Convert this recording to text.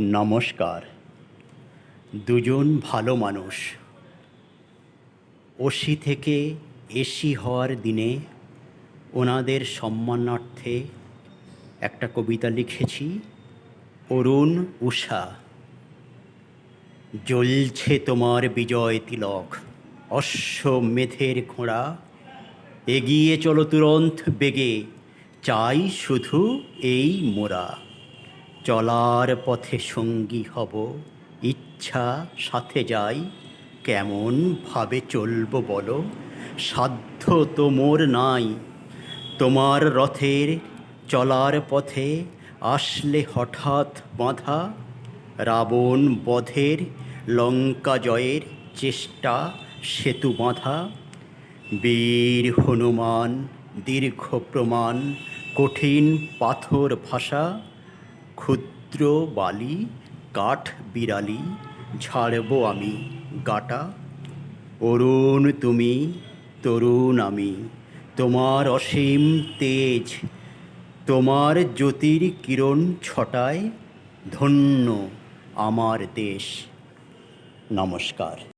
নমস্কার। দুজন ভালো মানুষ। ওসি থেকে এসি হওয়ার দিনে ওনাদের সম্মানার্থে একটা কবিতা লিখেছি, অরুণ উষা জ্বলছে তোমার বিজয় তিলক, অশ্ব অশ্বমেধের ঘোড়া, এগিয়ে চলো তুরন্ত বেগে, চাই শুধু এই মোরা চলার পথে সঙ্গী হব, ইচ্ছা সাথে যাই, কেমন ভাবে চলবো বলো, সাধ্য তো মোর নাই। তোমার রথের চলার পথে আসলে হঠাৎ বাঁধা, রাবণ বধের লঙ্কা জয়ের চেষ্টা সেতু বাঁধা। বীর হনুমান, দীর্ঘ প্রমাণ, কঠিন পাথর ভাষা ক্ষুদ্র বালি, কাঠ বিড়ালি ঝাড়ব আমি গাটা। অরুণ তুমি, তরুণ আমি, তোমার অসীম তেজ, তোমার জ্যোতির কিরণ ছটায় ধন্য আমার দেশ। নমস্কার।